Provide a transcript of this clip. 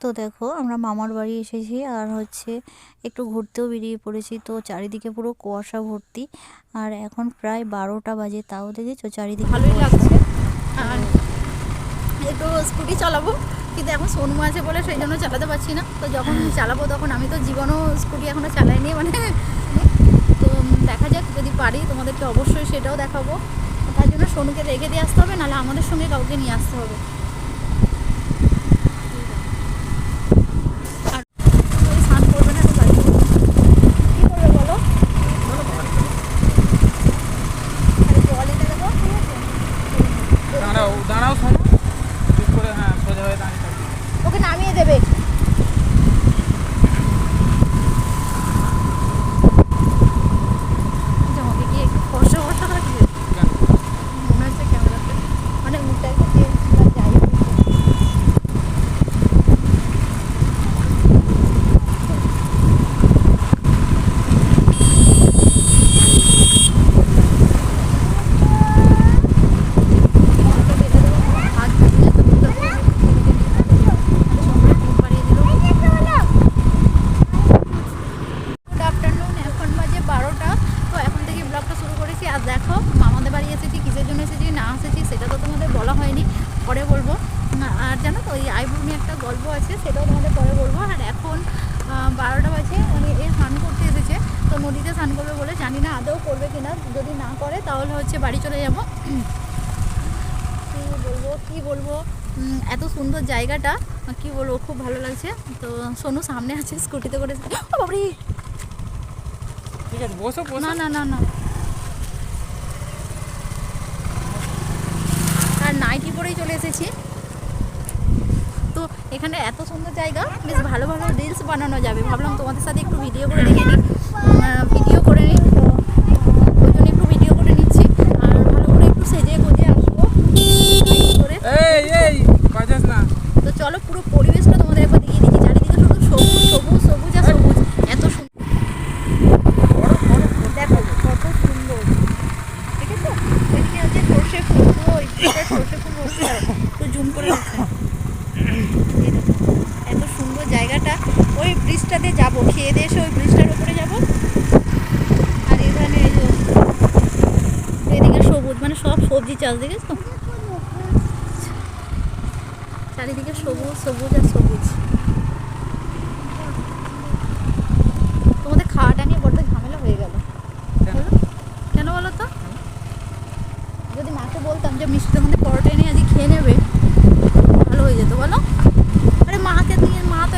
তো দেখো আমরা মামার বাড়ি এসেছি আর হচ্ছে একটু ঘুরতেও বেরিয়ে পড়েছি। তো চারিদিকে পুরো কুয়াশা ভর্তি আর এখন প্রায় বারোটা বাজে তাও দেখেছ চারিদিকে ভালোই লাগছে। আর একটু স্কুটি চালাবো কিন্তু এখন সোনমু আছে বলে সেই জন্য চালাতে পারছি না। তো যখন চালাবো তখন আমি তো জীবনও স্কুটি এখনও চালাইনি মানে তো দেখা যাক যদি পারি তোমাদেরকে অবশ্যই সেটাও দেখাবো। তার জন্য সোনুকে রেখে দিয়ে আসতে হবে নাহলে আমাদের সঙ্গে কাউকে নিয়ে আসতে হবে। TV. এসেছি সেটা তো তোমাদের বলা হয়নি পরে বলব। আর জানো তো ওই নিয়ে একটা গল্প আছে সেটাও তোমাদের পরে বলব। আর এখন বারোটা বাজে মানে এ স্নান করতে এসেছে তো নদীতে স্নান করবে বলে জানি না আদৌ করবে কিনা যদি না করে তাহলে হচ্ছে বাড়ি চলে যাব। কী বলব কী বলব এত সুন্দর জায়গাটা কি বলব খুব ভালো লাগছে। তো সোনু সামনে আছে স্কুটিতে করে। ঠিক আছে বসো। না না না না আর পরেই চলে এসেছি। তো এখানে এত সুন্দর জায়গা বেশ ভালো ভালো রিলস বানানো যাবে। ভাবলাম তোমাদের সাথে একটু ভিডিও করে দেখে নিই। ভিডিও করে নিই। তো ওই জন্য একটু ভিডিও করে নিচ্ছি। আর ভালো করে একটু সেজে গুজে আসব। করে। তো চলো পুরো পরিবেশটা তোমাদের একবার দেখিয়ে দিচ্ছি চারিদিকে শুধু সবুজ সবুজ সবুজ আর সবুজ এত সুন্দর দেখো কত সুন্দর ঠিক আছে এদিকে হচ্ছে সর্ষে ফুল পুরো ওই দিকটা সর্ষে ফুল বসে একটু জুম করে এত সুন্দর জায়গাটা। ওই ব্রিজটাতে যাব খেয়ে দিয়ে এসে ওই ব্রিজটার উপরে যাব। আর এখানে এদিকে সবুজ মানে সব সবজি চাষ দেখেছ? চারিদিকে সবুজ সবুজ আর সবুজ। তোমাদের খাওয়াটা নিয়ে বড্ড ঝামেলা হয়ে গেল। কেন? বলো? তো? যদি মাকে বলতাম যে মিষ্টির মধ্যে পরোটা এনে আজকে খেয়ে নেবে হয়ে যেত বলো? আরে মাকে দিয়ে মা তো